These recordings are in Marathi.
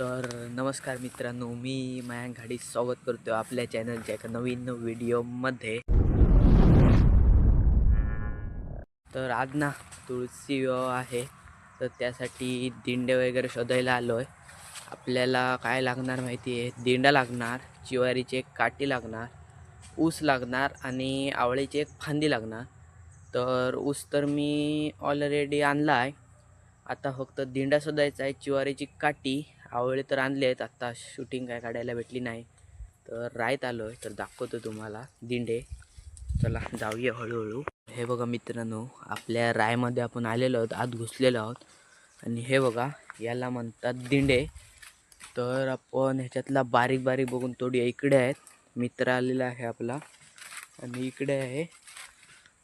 तर नमस्कार मित्रांनो मी मयांक घाडी स्वागत करतो आपल्या चॅनलच्या एका नवीन व्हिडिओमध्ये. तर आज ना तुळशी विवाह आहे तर त्यासाठी दिंडे वगैरे शोधायला आलो आहे आपल्याला काय लागणार माहिती आहे? दिंडा लागणार चिवारीची एक काठी लागणार ऊस लागणार आणि आवळीची एक फांदी लागणार. तर ऊस तर मी ऑलरेडी आणला आहे आता फक्त दिंडा शोधायचा आहे चिवारीची काठी आवळे तर आणले आहेत. आत्ता शूटिंग काय काढायला भेटली नाही. तर रायत आलो आहे तर दाखवतो तुम्हाला दिंडे. चला जाऊया हळूहळू. हे बघा मित्रांनो आपल्या रायमध्ये आपण आलेलो आहोत आत घुसलेलो आहोत. आणि हे बघा याला म्हणतात दिंडे. तर आपण ह्याच्यातला बारीक बारीक बघून तोडी इकडे आहेत मित्र आलेला आहे आपला. आणि इकडे आहे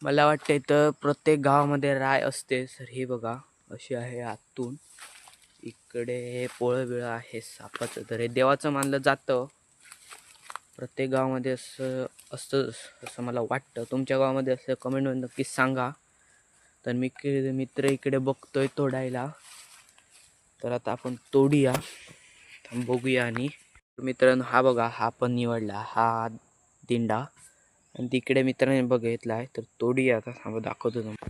मला वाटते तर प्रत्येक गावामध्ये राय असते सर हे बघा अशी आहे आतून. इकडे पोळंबिळं आहे सापाचं तर हे देवाचं मानलं जातं. प्रत्येक गावामध्ये असं असतं असं मला वाटतं. तुमच्या गावामध्ये असं कमेंटमध्ये नक्कीच सांगा. तर मी मित्र इकडे बघतोय तोडायला. तर आता आपण तोडूया. बघूया आणि. मित्रांनो हा बघा हा पण निवडला. हा दिंडा. आणि तिकडे मित्राने बघितला आहे तर तोडूया आता. थांबा दाखवतो तुम्हाला.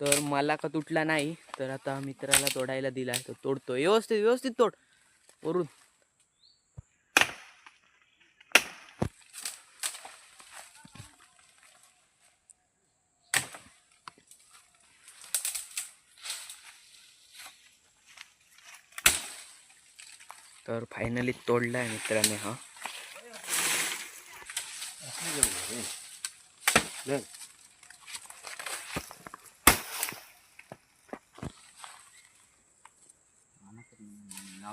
तर मला का तुटला नाही? तर आता मित्राला तोडायला दिला आहे. तर तोडतो व्यवस्थित व्यवस्थित तोड. वरून. तर फायनली तोडला आहे मित्राने हा.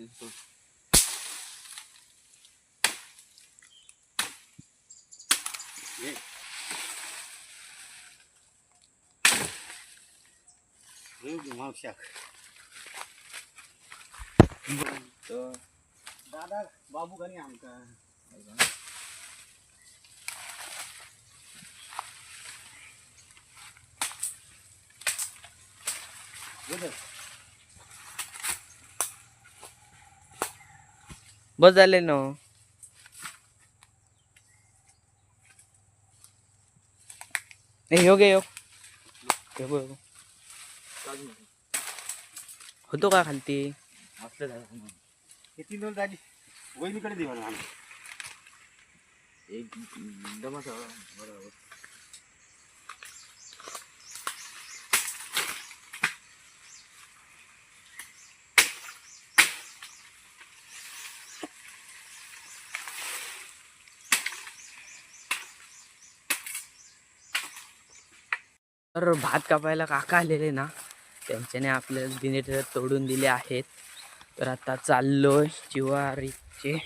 liên tục Đấy. Рыбу мал всяк. То... Да, да, бабу гонямка. Видишь? बस झाले ना. नाही हो गे हो होतो का खालती? किती दोन झाली वहिनीकडे दे मला. एकदम बरोबर. तर भात कापायला काका आलेले ना त्यांच्याने आपल्याला दिने तोडून दिले आहेत. तर आता चाललोय चिवारीचे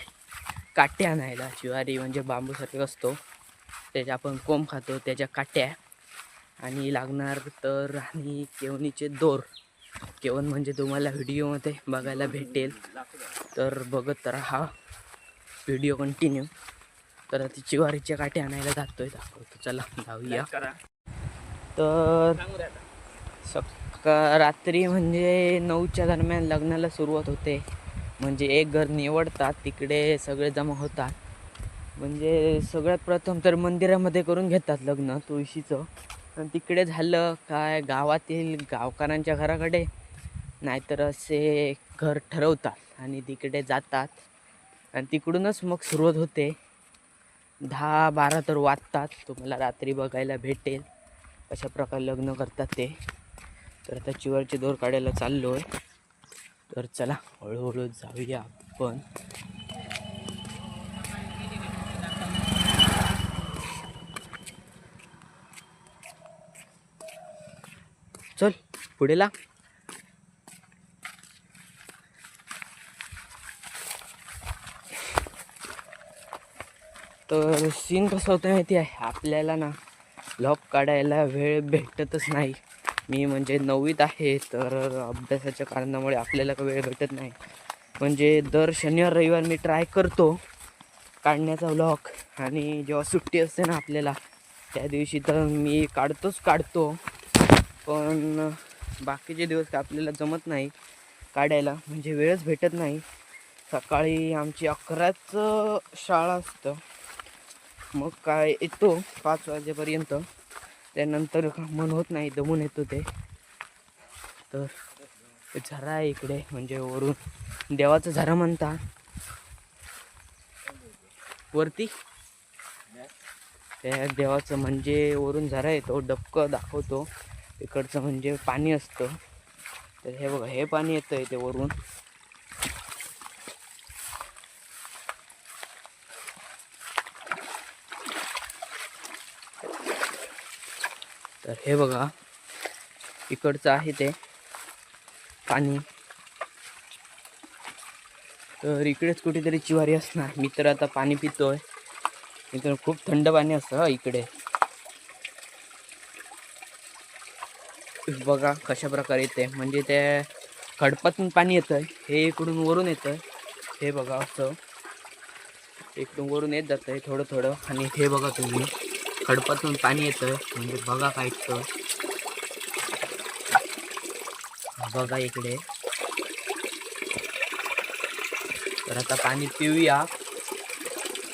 काटे आणायला. चिवारी म्हणजे बांबूसारखे असतो. त्याच्या आपण कोंब खातो त्याच्या काट्या. आणि लागणार तर आणि केवणीचे दोर. केवण म्हणजे तुम्हाला व्हिडिओमध्ये बघायला भेटेल. तर बघत राहा. Video continue. तर आता चिवारीच्या काटे आणायला जातोय. दाखवतो चला जाऊया. तर सका रात्री म्हणजे नऊच्या दरम्यान लग्नाला सुरुवात होते. म्हणजे एक घर निवडतात तिकडे सगळे जमा होतात. म्हणजे सगळ्यात प्रथम तर मंदिरामध्ये करून घेतात लग्न तुळशीचं. आणि तिकडे झालं काय गावातील गावकऱ्यांच्या घराकडे नाहीतर असे घर ठरवतात आणि तिकडे जातात. आणि तिकडूनच मग सुरुवात होते. दहा बारा तर वाजतात तुम्हाला रात्री बघायला भेटेल. अशा प्रकारे लग्न करतात ते. तर आता चिवरचे दोर काढायला चाललो आहे तर चला हळूहळू जाऊया आपण. चल पुढे ला. तर सीन कसं होतं माहिती आहे? आपल्याला ना ब्लॉग काढायला वेळ भेटतच नाही. मी म्हणजे नववीत आहे तर अभ्यासाच्या कारणामुळे आपल्याला वेळ भेटत नाही. म्हणजे दर शनिवार रविवार मी ट्राय करतो काढण्याचा व्लॉग आणि जेव्हा सुट्टी असते ना आपल्याला त्या दिवशी तर मी काढतोच काढतो. पण बाकीचे दिवस काय आपल्याला जमत नाही काढायला. म्हणजे वेळच भेटत नाही. सकाळी आमची अकराच शाळा असतं. मग काय येतो पाच वाजेपर्यंत. त्यानंतर मन होत नाही दमून येतो ते. तर झरा आहे इकडे म्हणजे वरून. देवाचं झरा म्हणता. वरती? त्या देवाचं म्हणजे वरून झरा येतो डबकं दाखवतो. इकडचं म्हणजे पाणी असतं. तर हे बघा हे पाणी येतं आहे ते वरून. तर हे बघा इकडचं आहे ते पाणी. तर इकडेच कुठेतरी चिवारी असणार. मी तर आता पाणी पितोय. इकडे खूप थंड पाणी असतं इकडे. बघा कशा प्रकारे येते म्हणजे ते खडपातून पाणी येतं हे इकडून वरून येतं हे बघा असं. इकडून वरून येत जातं थोडं थोडं आणि हे बघा तुम्ही. खडपातून पाणी येतं. म्हणजे बघा काय बघा इकडे. तर आता पाणी पिऊया.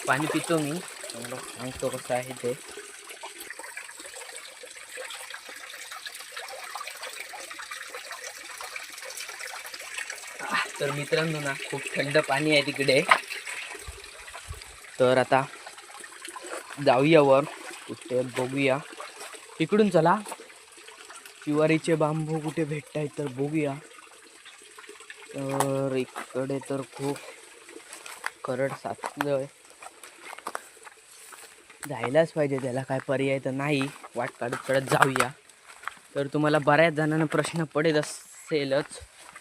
पाणी पितो मी. तुम्हाला सांगतो कसं आहे ते. तर मित्रांनो ना खूप थंड पाणी आहे तिकडे. तर आता जाऊया वर. कुठे बघूया. इकडून चला. शिवारीचे बांबू कुठे भेटत आहेत तर बघूया. तर इकडे तर खूप करड साचलंय. जायलाच पाहिजे त्याला काय पर्याय तर नाही. वाट काढत काढत जाऊया. तर तुम्हाला बऱ्याच जणांना प्रश्न पडत असेलच.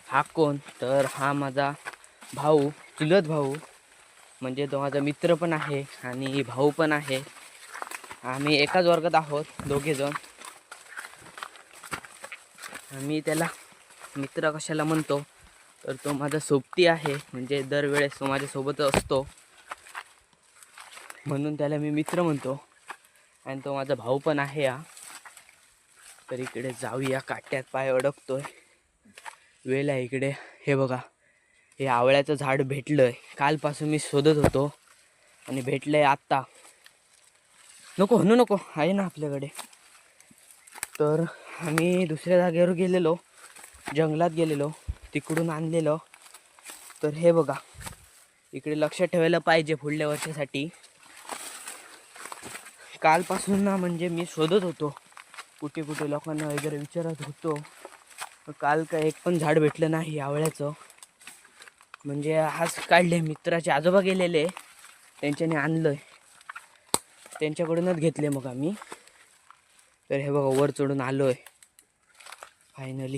हा कोण? तर हा माझा भाऊ चुलत भाऊ. म्हणजे तो माझा मित्र पण आहे आणि भाऊ पण आहे. आम्ही एकाच वर्गात आहोत दोघेजण मी त्याला मित्र कशाला म्हणतो? तर तो माझा सोबती आहे म्हणजे दरवेळेस तो माझ्यासोबतच असतो. म्हणून त्याला मी मित्र म्हणतो. आणि तो माझा भाऊ पण आहे हा. तर इकडे जाऊया काट्यात पाय अडकतोय. वेल आहे इकडे. हे बघा हे आवळ्याचं झाड भेटलं आहे कालपासून मी शोधत होतो आणि भेटलं आहे आत्ता. नको म्हणू नको. आहे ना आपल्याकडे. तर आम्ही दुसऱ्या जागेवर गेलेलो. जंगलात गेलेलो. तिकडून आणलेलो. तर हे बघा. इकडे लक्ष ठेवायला पाहिजे पुढल्या वर्षासाठी. कालपासून ना म्हणजे मी शोधत होतो. कुठे कुठे लोकांना वगैरे विचारत होतो. काल काय एक पण झाड भेटलं नाही आवळ्याचं म्हणजे आज काढले मित्राचे आजोबा गेलेले. त्यांच्याने आणलं आहे त्यांच्याकडूनच घेतले मग आम्ही. तर हे बघा वर चढून आलो आहे फायनली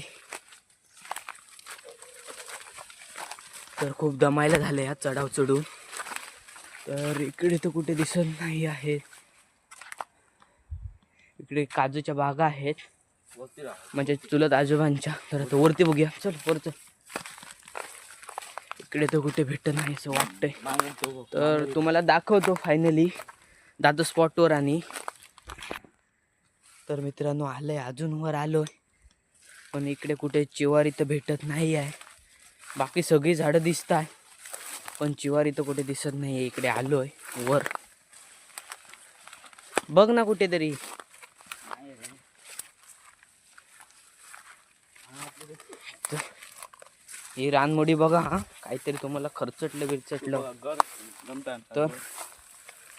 तर खूप दमायला झालं या चढाव चढून. तर इकडे तर कुठे दिसत नाही आहे. इकडे काजूच्या बागा आहेत. म्हणजे चुलत आजोबांच्या. तर आता वरती बघूया. चल वरच इकडे तर कुठे भेटत नाही असं वाटतंय. तर तुम्हाला दाखवतो फायनली दादो स्पॉटवर आणि. तर मित्रांनो आलंय अजून वर आलोय. पण इकडे कुठे चिवारी तर भेटत नाही आहे बाकी सगळी झाडं दिसत आहे पण चिवारी तर कुठे दिसत नाही आहे इकडे आलोय वर. बघ ना कुठेतरी. ही रानमोडी बघा हा. काहीतरी तुम्हाला खर्चटलं बिरचटलं तर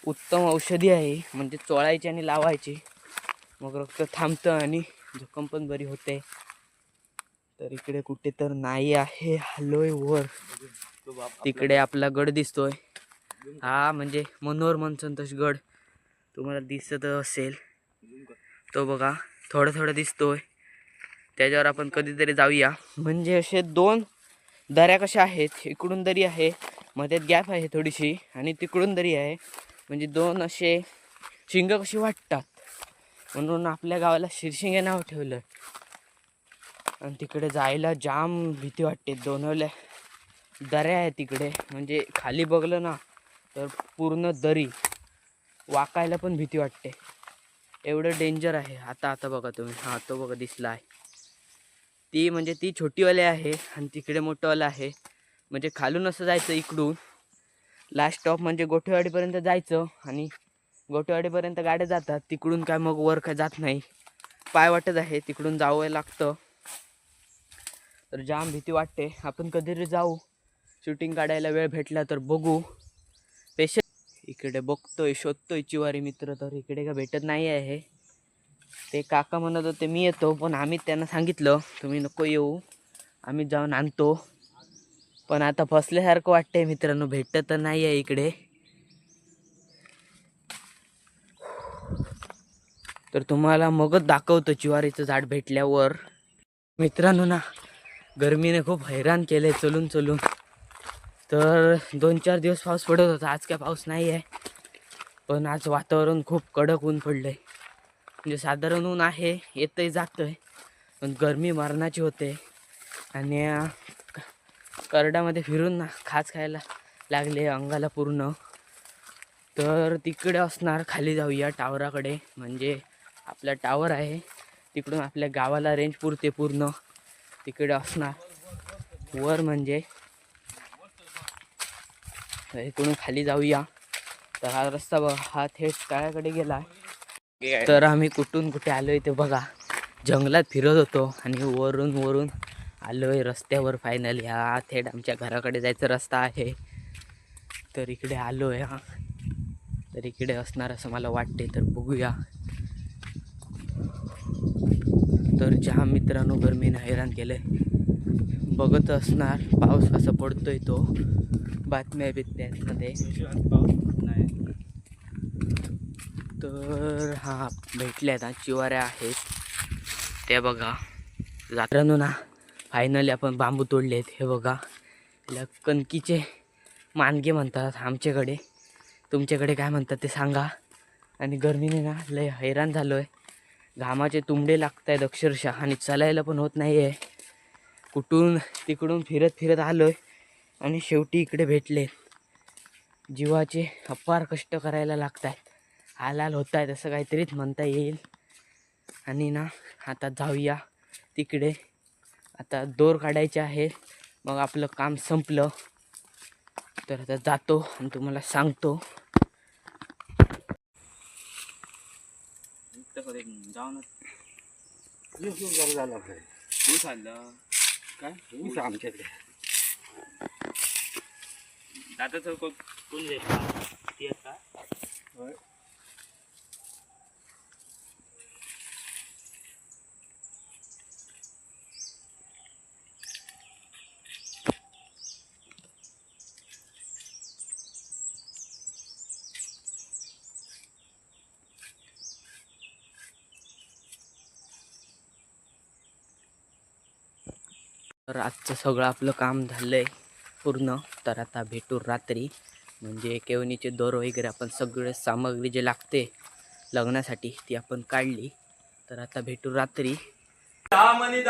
उत्तम औषधी आहे. म्हणजे चोळायची आणि लावायची. मग रक्त थांबतं आणि जखम पण बरी होते. तर इकडे कुठे तर नाही आहे हलोय वर. तिकडे आपला गड दिसतोय. हा म्हणजे मनोहर मनसंतोष गड. तुम्हाला दिसत असेल. तो बघा थोडं थोडं दिसतोय. त्याच्यावर आपण कधीतरी जाऊया. म्हणजे असे दोन दऱ्या कशा आहेत? इकडून दरी आहे. मध्यात गॅप आहे थोडीशी. आणि तिकडून दरी आहे. म्हणजे दोन असे शिंग कशी वाटतात. म्हणून आपल्या गावाला शिरशिंगे नाव ठेवलं. आणि तिकडे जायला जाम भीती वाटते. दोनवल्या दऱ्या आहे तिकडे. म्हणजे खाली बघलं ना तर पूर्ण दरी. वाकायला पण भीती वाटते. एवढं डेंजर आहे. आता आता बघा तुम्ही. हां तो बघा दिसला आहे. ती म्हणजे ती छोटीवाली आहे आणि तिकडे मोठंवालं आहे. म्हणजे खालून असं जायचं इकडून. लास्ट स्टॉप म्हणजे गोठेवाडीपर्यंत जायचं आणि गोठेवाडीपर्यंत गाड्या जातात. तिकडून काय मग वर काय जात नाही. पाय वाटत आहे तिकडून जावं लागतं. तर जाम भीती वाटते. आपण कधीतरी जाऊ. शूटिंग काढायला वेळ भेटला तर बघू. पेशंट इकडे बघतोय शोधतोय चिवारी मित्र तर इकडे का भेटत नाही आहे. ते काका म्हणत होते मी येतो. पण आम्ही त्यांना सांगितलं तुम्ही नको येऊ. आम्ही जाऊन आणतो. पण आता फसल्यासारखं वाटतंय मित्रांनो भेटत तर नाही आहे इकडे. तर तुम्हाला मगच दाखवतो ज्वारीचं झाड भेटल्यावर. मित्रांनो ना गरमीने खूप हैराण केले चलून चलून. तर दोन चार दिवस पाऊस पडत होता आज काय पाऊस नाही आहे पण आज वातावरण खूप कडक ऊन पडलं आहे म्हणजे साधारण ऊन आहे येतंय आहे पण गरमी मरणाची होते. आणि करडामध्ये फिरून ना खाज खायला लागले अंगाला पूर्ण. तर तिकडे असणार खाली जाऊया टावराकडे. म्हणजे आपला टावर आहे. तिकडून आपल्या गावाला रेंज पुरते पूर्ण. तिकडे असणार. वर म्हणजे इकडून खाली जाऊया. तर हा रस्ता बघा हा थेट तळ्याकडे गेला तर आम्ही कुठून कुठे आलो ते बघा. जंगलात फिरत होतो आणि वरून वरून आलोय रस्त्यावर फायनल ह्या थेट आमच्या घराकडे जायचा रस्ता आहे. तर इकडे आलोय हा. तर इकडे असणार असं मला वाटते तर बघूया. तर ज्या मित्रांनो गरमीनं हैराण केलंय बघत असणार पाऊस कसा पडतोय तो. बातम्या बितम्यांमध्ये तर हा भेटल्यात हा चिवाऱ्या आहेत. त्या बघा. जात्रांनो ना. फायनली आपण बांबू तोडले आहेत. हे बघा. त्याला कणकीचे मानगे म्हणतात आमच्याकडे. तुमच्याकडे काय म्हणतात ते सांगा. आणि गर्मीने ना लय हैराण झालो आहे घामाचे तुंबडे लागत आहेत अक्षरशः आणि चालायला पण होत नाही आहे कुठून तिकडून फिरत फिरत आलो आहे आणि शेवटी इकडे भेटले जीवाचे अपार कष्ट करायला लागत आहेत हालाल होत आहेत असं काहीतरीच म्हणता येईल. आणि ना आता जाऊया तिकडे. आता दोर काढायचे आहे मग आपलं काम संपलं. तर आता जातो आणि तुम्हाला सांगतो. जाऊन वीस झालं आपलं. तू खाल्लं काय वीस आहे? आमच्याकडे दादाचं कोण कोण जाईल ती आता? तर आजचं सगळं आपलं काम झालं आहे पूर्ण. तर आता भेटू रात्री. म्हणजे केवणीचे दोर वगैरे आपण सगळे सामग्री जे लागते लग्नासाठी ती आपण काढली. तर आता भेटू रात्री. आठवणी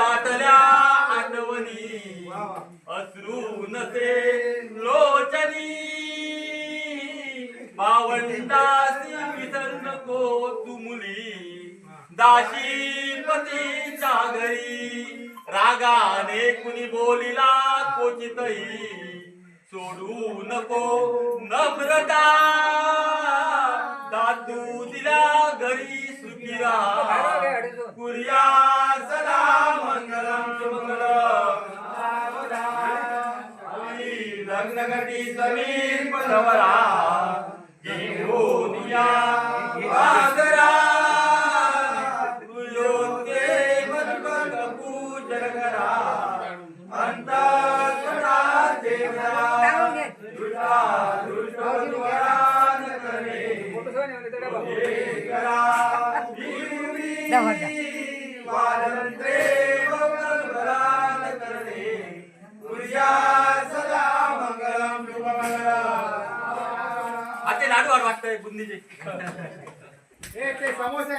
दाशी पती रागाने कुणी बोलिला कोचितही सोडू नको नम्रता दादू दिला घरी सुखीरा कुर्या सदा मंगलम शुभमंगलम लग्न समीर पदवरा आता हे ते समोसे